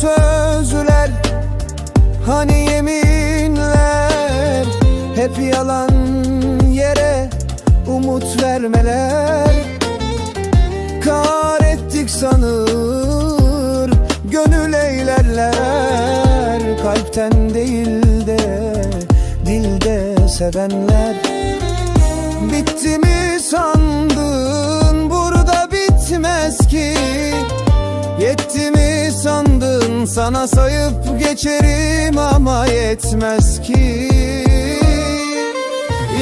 sözler Hani yeminler Hep yalan yere umut vermeler. Kar ettik sanır Gönül eylerler. Kalpten değil de Dilde sevenler Sana sayıp geçerim ama yetmez ki.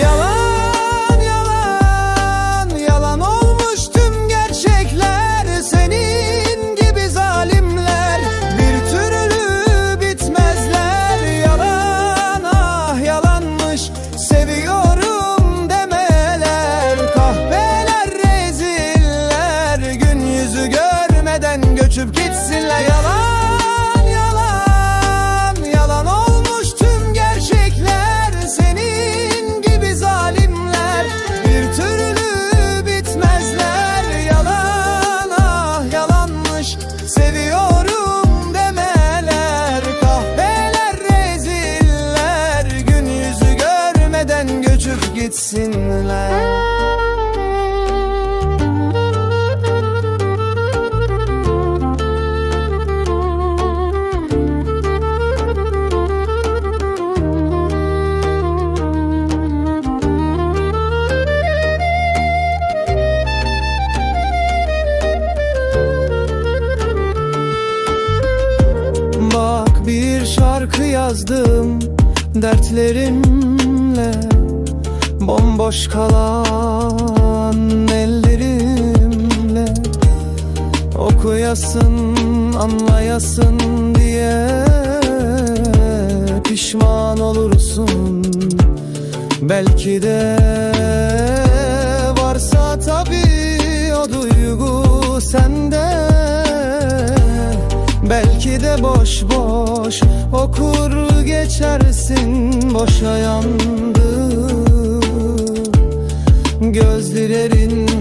Yalan yalan yalan olmuş tüm gerçekler. Senin gibi zalimler bir türlü bitmezler. Yalan ah yalanmış seviyorum demeler. Kahveler reziller gün yüzü görmeden göçüp gitsinler. Yalan gitsinler. Şarkı yazdım dertlerimle Bomboş kalan ellerimle Okuyasın anlayasın diye Pişman olursun. Belki de varsa tabii o duygu sende. Belki de boş boş okur geçersin boşa Gözlerinle